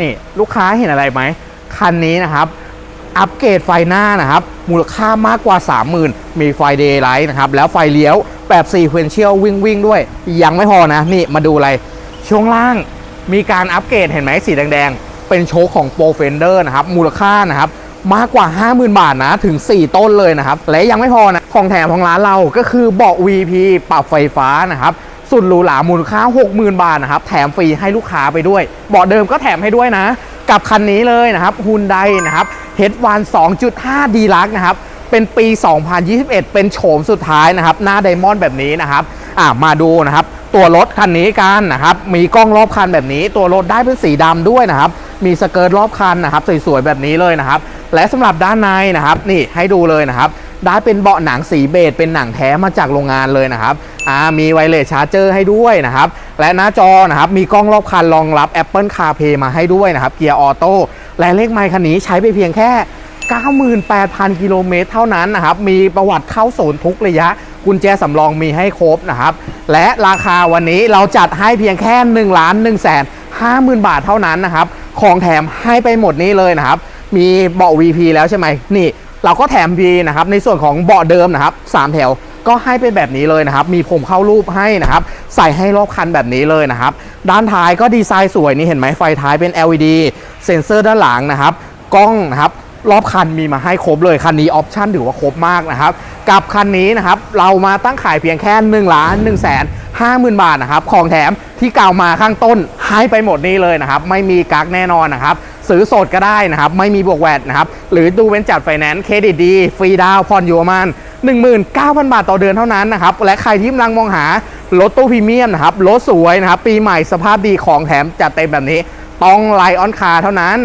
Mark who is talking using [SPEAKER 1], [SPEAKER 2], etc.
[SPEAKER 1] นี่ลูกค้าเห็นอะไรไหม คันนี้นะครับ อัปเกรดไฟหน้านะครับ มูลค่ามากกว่า 30,000 มีไฟเดย์ไลท์นะครับ แล้วไฟเลี้ยวแบบ4 q u e n t i a l วิ่งวิ่งด้วย ยังไม่พอนะ นี่มาดูอะไร ช่วงล่างมีการอัปเกรดเห็นไหมสีแดงๆ เป็นโชคของ Pro Fender นะครับ มูลค่านะครับมากกว่า 50,000 บาทนะ ถึง 4 ต้นเลยนะครับ และยังไม่พอนะ ของแถมของร้านเราก็คือเบาะ VP ปรับไฟฟ้านะครับ สุดหรูหรามูลค่า 60,000 บาทนะครับ แถมฟรีให้ลูกค้าไปด้วย เบาะเดิมก็แถมให้ด้วยนะ กับคันนี้เลยนะครับฮุนไดนะครับ H1 2.5 d l u x นะครับ เป็นปี 2021 เป็นโฉมสุดท้ายนะครับ หน้าไดมอนด์แบบนี้นะครับอะมาดูนะครับ ตัวรถคันนี้กันนะครับ มีกล้องรอบคันแบบนี้ ตัวรถได้เป็นสีดำด้วยนะครับ มีสเกิร์ตรอบคันนะครับสวยๆแบบนี้เลยนะครับ และสำหรับด้านในนะครับ นี่ให้ดูเลยนะครับได้เป็นเบาะหนังสีเบจเป็นหนังแท้มาจากโรงงานเลยนะครับ อ่ามีไวเลสชาร์เจอร์ให้ด้วยนะครับ และหน้าจอนะครับ มีกล้องรอบคันรองรับ Apple CarPlay มาให้ด้วยนะครับ เกียร์ออโต้และเลขไมค์คันนี้ใช้ไปเพียงแค่ 98,000 กิโลเมตรเท่านั้นนะครับ มีประวัติเข้าศูนย์ทุกระยะ กุญแจสำรองมีให้ครบนะครับ และราคาวันนี้เราจัดให้เพียงแค่1ล้าน1แสน50,000 บาทเท่านั้นนะครับ ของแถมให้ไปหมดนี้เลยนะครับ มีเบาะ VP แล้วใช่ไหมนี่ เราก็แถม V นะครับ ในส่วนของเบาะเดิมนะครับสามแถว ก็ให้เป็นแบบนี้เลยนะครับ มีผมเข้ารูปให้นะครับ ใส่ให้รอบคันแบบนี้เลยนะครับ ด้านท้ายก็ดีไซน์สวยนี่เห็นไหมไฟท้ายเป็น LED เซ็นเซอร์ด้านหลังนะครับ กล้องนะครับรอบคันมีมาให้ครบเลย คันนี้ออปชั่นถือว่าครบมากนะครับ กับคันนี้นะครับ เรามาตั้งขายเพียงแค่1ล้าน1แสน50,000 บาทนะครับ ของแถมที่กล่าวมาข้างต้นให้ไปหมดนี้เลยนะครับ ไม่มีกักแน่นอนนะครับ ซื้อสดก็ได้นะครับ ไม่มีบวกแวดนะครับ หรือดูเป็นจัดไฟแนนซ์เครดิตดี ฟรีดาวน์ผ่อนอยู่ประมาณ19,000 บาทต่อเดือนเท่านั้นนะครับ และใครที่กำลังมองหารถตู้พรีเมียมนะครับ รถสวยนะครับ ปีใหม่สภาพดีของแถมจัดเต็มแบบนี้ ต้องไลออนคาเท่านั้น